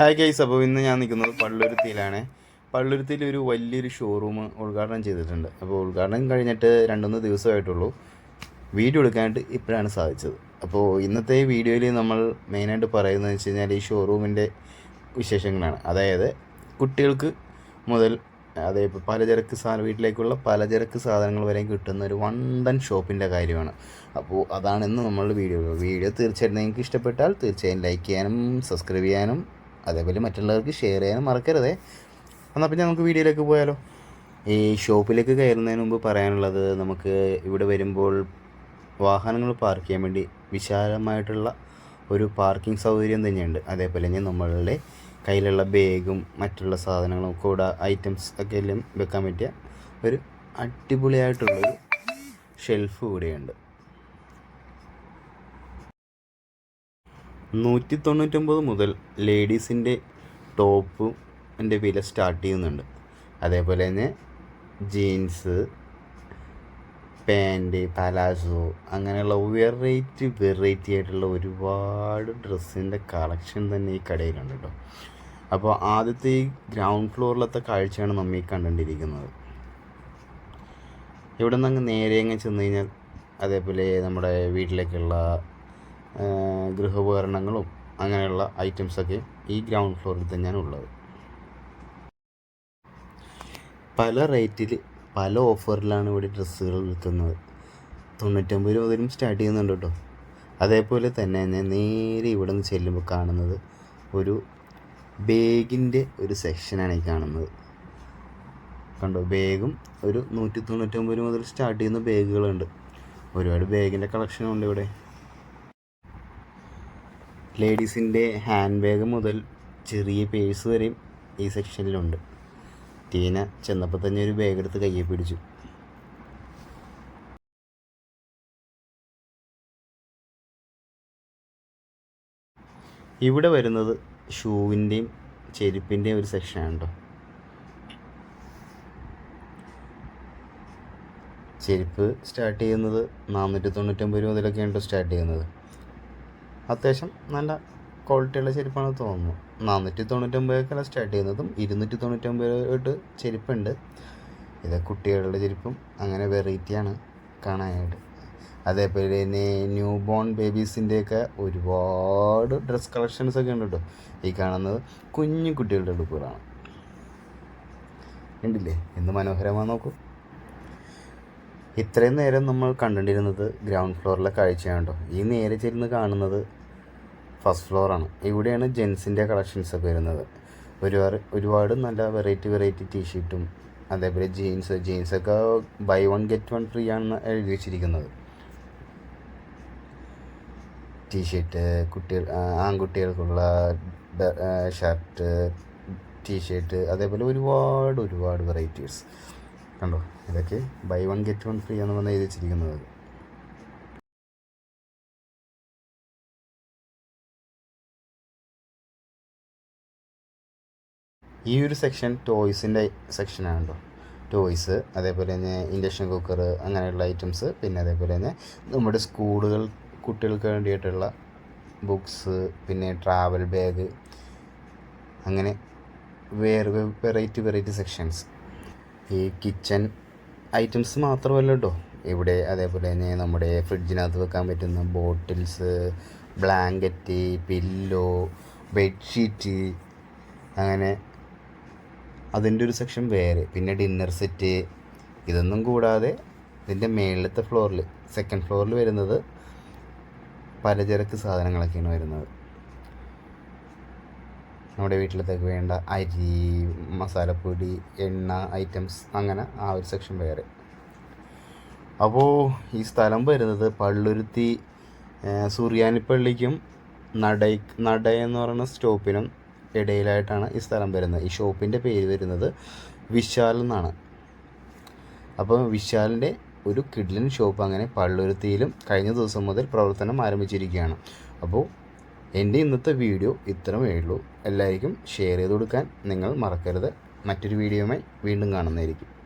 Hi guys അപ്പോൾ ഇന്ന് ഞാൻ നിൽക്കുന്നത് പള്ളുരുത്തിയിലാണ്. പള്ളുരുത്തിയിൽ ഒരു വലിയൊരു ഷോറൂം ഉദ്ഘാടനം ചെയ്തിട്ടുണ്ട്. അപ്പോൾ ഉദ്ഘാടനം കഴിഞ്ഞിട്ട് രണ്ടൊന്ന് ദിവസമായിട്ടുള്ളൂ. വീഡിയോ എടുക്കാനായിട്ട് ഇപ്പോഴാണ് സാധിച്ചത്. അപ്പോൾ ഇന്നത്തെ വീഡിയോയിൽ നമ്മൾ മെയിനായിട്ട് പറയുന്നത് വെച്ച് കഴിഞ്ഞാൽ ഈ ഷോറൂമിന്റെ വിശേഷങ്ങളാണ്. അതായത് കുട്ടികൾക്ക് മുതൽ അതേ ഇപ്പോൾ പലചരക്ക് സാധനം വീട്ടിലേക്കുള്ള പലചരക്ക് സാധനങ്ങൾ വരെയും കിട്ടുന്ന ഒരു വണ്ടൻ ഷോപ്പിന്റെ കാര്യമാണ്. അപ്പോൾ അതാണ് ഇന്ന് നമ്മളുടെ വീഡിയോ. വീഡിയോ തീർച്ചയായിട്ടും നിങ്ങൾക്ക് ഇഷ്ടപ്പെട്ടാൽ തീർച്ചയായും ലൈക്ക് ചെയ്യാനും സബ്സ്ക്രൈബ് ചെയ്യാനും അതേപോലെ മറ്റുള്ളവർക്ക് ഷെയർ ചെയ്യാനും മറക്കരുതേ. എന്നാൽ പിന്നെ നമുക്ക് വീഡിയോയിലേക്ക് പോയാലോ? ഈ ഷോപ്പിലേക്ക് കയറുന്നതിന് മുമ്പ് പറയാനുള്ളത് നമുക്ക് ഇവിടെ വരുമ്പോൾ വാഹനങ്ങൾ പാർക്ക് ചെയ്യാൻ വേണ്ടി വിശാലമായിട്ടുള്ള ഒരു പാർക്കിംഗ് സൗകര്യം തന്നെയുണ്ട്. അതേപോലെ തന്നെ നമ്മളുടെ കയ്യിലുള്ള ബാഗും മറ്റുള്ള സാധനങ്ങളും കൂടെ ഐറ്റംസ് ഒക്കെ എല്ലാം വെക്കാൻ പറ്റിയ ഒരു അടിപൊളിയായിട്ടുള്ളൊരു ഷെൽഫ് കൂടെയുണ്ട് നൂറ്റി തൊണ്ണൂറ്റൊമ്പത് മുതൽ ലേഡീസിന്റെ ടോപ്പും എന്റെ വില സ്റ്റാർട്ട് ചെയ്യുന്നുണ്ട്. അതേപോലെ തന്നെ ജീൻസ് പാന്റ് പലാസോ അങ്ങനെയുള്ള വെറൈറ്റി വെറൈറ്റി ആയിട്ടുള്ള ഒരുപാട് ഡ്രസ്സിന്റെ കളക്ഷൻ തന്നെ ഈ കടയിലുണ്ട് കേട്ടോ അപ്പോൾ ആദ്യത്തെ ഈ ഗ്രൗണ്ട് ഫ്ലോറിലത്തെ കാഴ്ചയാണ് നമ്മൾ ഈ കണ്ടുകൊണ്ടിരിക്കുന്നത്. ഇവിടെ നിന്ന് അങ്ങ് നേരെ അങ്ങ് ചെന്ന് കഴിഞ്ഞാൽ അതേപോലെ നമ്മുടെ വീട്ടിലേക്കുള്ള ഗൃഹോപകരണങ്ങളും അങ്ങനെയുള്ള ഐറ്റംസൊക്കെ ഈ ഗ്രൗണ്ട് ഫ്ലോറിൽ തന്നെയാണ് ഉള്ളത്. പല റേറ്റിൽ പല ഓഫറിലാണ് ഇവിടെ ഡ്രസ്സുകൾ വിൽക്കുന്നത്. തൊണ്ണൂറ്റൊമ്പത് രൂപ മുതലും സ്റ്റാർട്ട് ചെയ്യുന്നുണ്ട് കേട്ടോ. അതേപോലെ തന്നെ ഞാൻ നേരെ ഇവിടെ നിന്ന് ചെല്ലുമ്പോൾ കാണുന്നത് ഒരു ബേഗിന്റെ ഒരു സെക്ഷനാണ് ഈ കാണുന്നത്. കണ്ടോ? ബാഗും ഒരു നൂറ്റി തൊണ്ണൂറ്റൊമ്പത് മുതൽ സ്റ്റാർട്ട് ചെയ്യുന്ന ബാഗുകളുണ്ട്. ഒരുപാട് ബാഗിന്റെ കളക്ഷനുണ്ട് ഇവിടെ. ലേഡീസിന്റെ ഹാൻഡ് ബാഗ് മുതൽ ചെറിയ പേഴ്സ് വരെയും ഈ സെക്ഷനിലുണ്ട്. ടീന ചെന്നപ്പോൾ തന്നെ ഒരു ബാഗ് എടുത്ത് കയ്യെ പിടിച്ചു. ഇവിടെ വരുന്നത് ഷൂവിന്റെയും ചെരുപ്പിന്റെയും ഒരു സെക്ഷനാണ് കേട്ടോ ചെരുപ്പ് സ്റ്റാർട്ട് ചെയ്യുന്നത് നാനൂറ്റി തൊണ്ണൂറ്റൊമ്പത് മുതലൊക്കെയാണ് സ്റ്റാർട്ട് ചെയ്യുന്നത്. അത്യാവശ്യം നല്ല ക്വാളിറ്റിയുള്ള ചെരുപ്പാണ് തോന്നുന്നു. നാനൂറ്റി തൊണ്ണൂറ്റൊമ്പതൊക്കെയാണ് സ്റ്റാർട്ട് ചെയ്യുന്നതും ഇരുന്നൂറ്റി തൊണ്ണൂറ്റൊമ്പത് തൊട്ട് ചെരുപ്പുണ്ട്. ഇത് കുട്ടികളുടെ ചെരുപ്പും അങ്ങനെ വെറൈറ്റിയാണ് കാണാനായിട്ട്. അതേപോലെ തന്നെ ന്യൂ ബോൺ ബേബീസിന്റെയൊക്കെ ഒരുപാട് ഡ്രസ് കളക്ഷൻസ് ഒക്കെ ഉണ്ട് കേട്ടോ. ഈ കാണുന്നത് കുഞ്ഞു കുട്ടികളുടെ ഉടുപ്പുകളാണ്. ഉണ്ടില്ലേ എന്ത് മനോഹരമാണ് നോക്കൂ. ഇത്രയും നേരം നമ്മൾ കണ്ടുകൊണ്ടിരുന്നത് ഗ്രൗണ്ട് ഫ്ലോറിലെ കാഴ്ചയാണ് കേട്ടോ. ഈ നേരെ ചെരുന്ന് കാണുന്നത് ഫസ്റ്റ് ഫ്ലോറാണ് ഇവിടെയാണ് ജെൻസിന്റെ കളക്ഷൻസ് ഒക്കെ വരുന്നത്. ഒരുപാട് ഒരുപാട് നല്ല വെറൈറ്റി വെറൈറ്റി ടീഷർട്ടും അതേപോലെ jeans ജീൻസൊക്കെ buy one get one free ആണെന്ന് എഴുതി വെച്ചിരിക്കുന്നത്. ടീഷർട്ട് കുട്ടികൾ ആൺകുട്ടികൾക്കുള്ള ഷർട്ട് ടീഷർട്ട് അതേപോലെ ഒരുപാട് ഒരുപാട് വെറൈറ്റീസ് കണ്ടോ? ഇതൊക്കെ buy one get one free എന്ന് പറഞ്ഞാൽ എഴുതി വെച്ചിരിക്കുന്നത്. ഈ ഒരു സെക്ഷൻ ടോയ്സിന്റെ സെക്ഷനാണ് കേട്ടോ ടോയ്സ് അതേപോലെ തന്നെ ഇൻഡക്ഷൻ കുക്കർ അങ്ങനെയുള്ള ഐറ്റംസ് പിന്നെ അതേപോലെ തന്നെ നമ്മുടെ സ്കൂളുകൾ കുട്ടികൾക്ക് വേണ്ടിയിട്ടുള്ള ബുക്സ് പിന്നെ ട്രാവൽ ബാഗ് അങ്ങനെ വേറെ വെറൈറ്റി വെറൈറ്റി സെക്ഷൻസ് ഈ കിച്ചൺ ഐറ്റംസ് മാത്രമല്ല കേട്ടോ ഇവിടെ അതേപോലെ തന്നെ നമ്മുടെ ഫ്രിഡ്ജിനകത്ത് വെക്കാൻ പറ്റുന്ന ബോട്ടിൽസ് ബ്ലാങ്കറ്റ് പില്ലോ ബെഡ്ഷീറ്റ് അങ്ങനെ അതിന്റെ ഒരു സെക്ഷൻ വേറെ. പിന്നെ ഡിന്നർ സെറ്റ് ഇതൊന്നും കൂടാതെ ഇതിന്റെ മേളിലത്തെ ഫ്ലോറിൽ സെക്കൻഡ് ഫ്ലോറിൽ വരുന്നത് പലചരക്ക് സാധനങ്ങളൊക്കെയാണ് വരുന്നത്. നമ്മുടെ വീട്ടിലത്തേക്ക് വേണ്ട അരി മസാലപ്പൊടി എണ്ണ ഐറ്റംസ് അങ്ങനെ ആ ഒരു സെക്ഷൻ വേറെ. അപ്പോൾ ഈ സ്ഥലം വരുന്നത് പള്ളുരുത്തി സൂര്യാനിപ്പള്ളിക്കും നടൈ നട എന്ന് പറയുന്ന സ്റ്റോപ്പിനും ഇടയിലായിട്ടാണ് ഈ സ്ഥലം വരുന്നത്. ഈ ഷോപ്പിന്റെ പേര് വരുന്നത് വിശാൽ എന്നാണ്. അപ്പം വിശാലിന്റെ ഒരു കിഡ്ലിൻ ഷോപ്പ് അങ്ങനെ പള്ളുരുത്തിയിലും കഴിഞ്ഞ ദിവസം മുതൽ പ്രവർത്തനം ആരംഭിച്ചിരിക്കുകയാണ്. അപ്പോൾ എന്റെ ഇന്നത്തെ വീഡിയോ ഇത്രമേ ഉള്ളൂ. എല്ലാവർക്കും ഷെയർ ചെയ്ത് കൊടുക്കാൻ നിങ്ങൾ മറക്കരുത്. മറ്റൊരു വീഡിയോയുമായി വീണ്ടും കാണുന്നതായിരിക്കും.